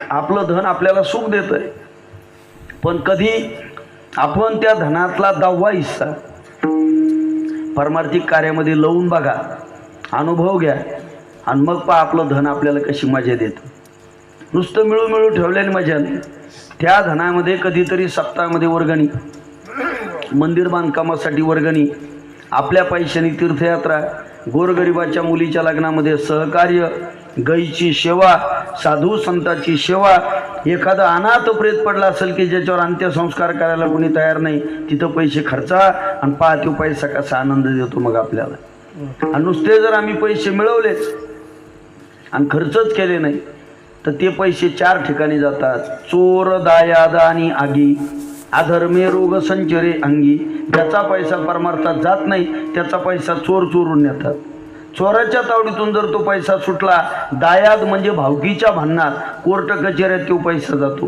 आपलं धन आपल्याला सुख देत आहे पण कधी आपण त्या धनातला दहावा हिस्सा परमार्थिक कार्यामध्ये लावून बघा अनुभव घ्या आणि मग पहा आपलं धन आपल्याला कशी मजा देतं. नुसतं मिळू मिळू ठेवल्याने मजा नाही. त्या धनामध्ये कधीतरी सप्ताहामध्ये वर्गणी मंदिर बांधकामासाठी वर्गणी आपल्या पैशाने तीर्थयात्रा गोरगरिबाच्या मुलीच्या लग्नामध्ये सहकार्य गाईची सेवा साधू संताची सेवा एखादा अनाथ प्रेत पडला असेल की ज्याच्यावर अंत्यसंस्कार करायला कोणी तयार नाही तिथं पैसे खर्चा आणि पहा तो पैसा कसा आनंद देतो मग आपल्याला. आणि नुसते जर आम्ही पैसे मिळवलेच आणि खर्चच केले नाही तर ते पैसे चार ठिकाणी जातात. चोर दायाद आणि आगी. अधर्मे रोग संचरे अंगी. ज्याचा पैसा परमार्थात जात नाही त्याचा पैसा चोर चोरून नेतात. चोराच्या तावडीतून जर तो पैसा सुटला दायाद म्हणजे भावकीच्या भांडणात कोर्ट कचेऱ्यात तो पैसा जातो.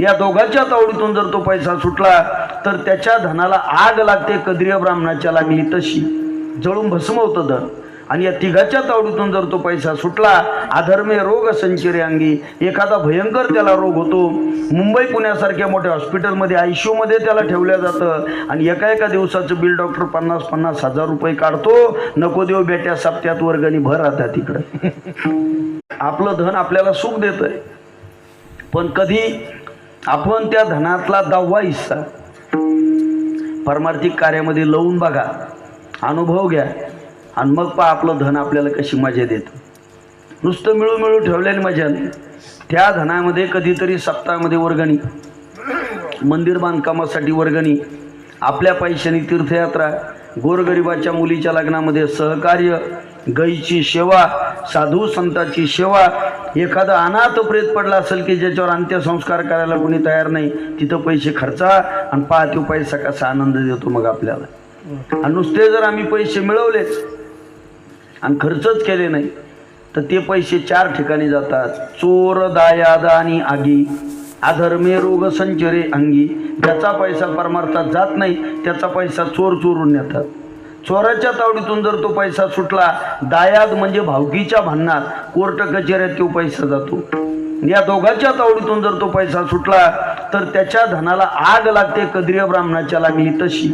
या दोघांच्या तावडीतून जर तो पैसा सुटला तर त्याच्या धनाला आग लागते कद्रिय ब्राह्मणाच्या लागली तशी. जळून भस्म होतं धन. आणि या तिघाच्या तावडीतून जर तो पैसा सुटला अधर्मे रोग संचिरे अंगी एखादा भयंकर त्याला रोग होतो. मुंबई पुण्यासारख्या मोठ्या हॉस्पिटलमध्ये आय सी यूमध्ये त्याला ठेवलं जातं. आणि एका एका दिवसाचं बिल डॉक्टर पन्नास पन्नास हजार रुपये काढतो. नको देव बेट्या सप्त्यात वर्गणी भर राहतात तिकडं. आपलं धन आपल्याला सुख देत आहे पण कधी आपण त्या धनातला दहावा हिस्सा परमार्थिक कार्यामध्ये लावून बघा. अनुभव घ्या. आणि मग पहा आपलं धन आपल्याला कशी मजा देतं. नुसतं मिळू मिळू ठेवलेली मजा नाही. त्या धनामध्ये कधीतरी सप्ताहामध्ये वर्गणी. मंदिर बांधकामासाठी वर्गणी. आपल्या पैशाने तीर्थयात्रा. गोरगरिबाच्या मुलीच्या लग्नामध्ये सहकार्य. गाईची सेवा साधू संताची सेवा. एखादा अनाथ प्रेत पडला असेल की ज्याच्यावर अंत्यसंस्कार करायला कोणी तयार नाही तिथं पैसे खर्चा आणि पाहतो पैसा कसा आनंद देतो मग आपल्याला. आणि नुसते जर आम्ही पैसे मिळवलेच आणि खर्चच केले नाही. तर ते पैसे चार ठिकाणी जातात. चोर दायाद आणि आगी. अधर्मे रोग संचरे अंगी. ज्याचा पैसा परमार्थात जात नाही त्याचा पैसा चोर चोरून नेतात. चोराच्या तावडीतून जर तो पैसा सुटला दायाद म्हणजे भावकीच्या भांडणात. कोर्ट कचेऱ्यात तो पैसा जातो. या दोघांच्या तावडीतून जर तो पैसा सुटला तर त्याच्या धनाला आग लागते कद्रिय ब्राह्मणाच्या लागली तशी.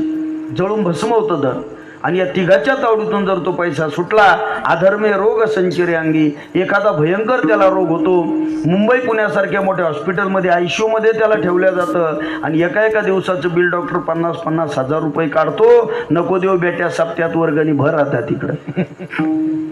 जळून भस्म होतं धन. आणि या तिघाच्या तावडीतून जर तो पैसा सुटला अधर्मे रोग संचिरे अंगी एखादा भयंकर त्याला रोग होतो. मुंबई पुण्यासारख्या मोठ्या हॉस्पिटलमध्ये आय सी यूमध्ये त्याला ठेवलं जातं. आणि एका एका दिवसाचं बिल डॉक्टर पन्नास पन्नास हजार रुपये काढतो. नको देव बेट्या सप्त्यात वर्गणी भर राहतात तिकडं